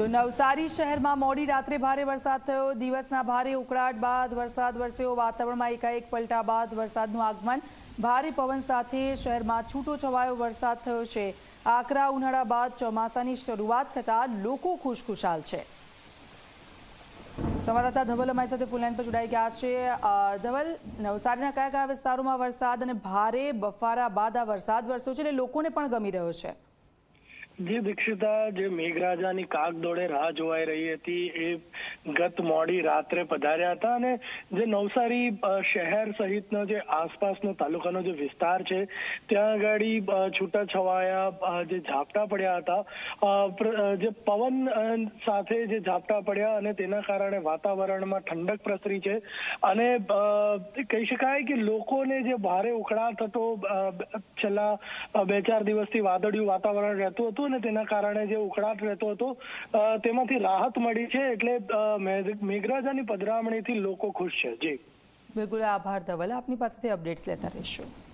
તો નવસારી શહેરમાં મોડી રાત્રે ભારે વરસાદ થયો. દિવસના ભારે ઉકળાટ બાદ વરસાદ વરસ્યો. વાતાવરણમાં એકાએક પલટા બાદ વરસાદનું આગમન. ભારે પવન સાથે શહેરમાં છૂટો છવાયો વરસાદ થયો છે. આકરા ઉનાળા બાદ ચોમાસાની શરૂઆત થતાં લોકો ખુશખુશાલ છે. સંવાદદાતા ધવલ અમારી સાથે ફૂલલાઈન પર જોડાઈ ગયા છે. ધવલ, નવસારીના કયા કયા વિસ્તારોમાં વરસાદ અને ભારે બફારા બાદ આ વરસાદ વરસ્યો છે એટલે લોકોને પણ ગમી રહ્યો છે? જે દીક્ષિતા જે મેઘરાજાની કાગદોડે રાહ જોવાઈ રહી હતી એ ગત મોડી રાત્રે પધાર્યા હતા અને જે નવસારી શહેર સહિતનો જે આસપાસનો તાલુકાનો જે વિસ્તાર છે, ત્યાં આગળ છૂટાછવાયા છવાયા જે ઝાપટા પડ્યા હતા. જે પવન સાથે જે ઝાપટા પડ્યા અને તેના કારણે વાતાવરણમાં ઠંડક પ્રસરી છે. અને કહી શકાય કે લોકોને જે ભારે ઉકળાટ હતો છેલ્લા બે ચાર દિવસથી વાદળિયું વાતાવરણ રહેતું હતું અને તેના કારણે જે ઉકળાટ રહેતો હતો તેમાંથી રાહત મળી છે એટલે મેઘરાજાની પધરામણીથી લોકો ખુશ છે. જી. બિલકુલ આભાર ધવલ. આપની પાસેથી અપડેટ્સ લેતા રહીશું.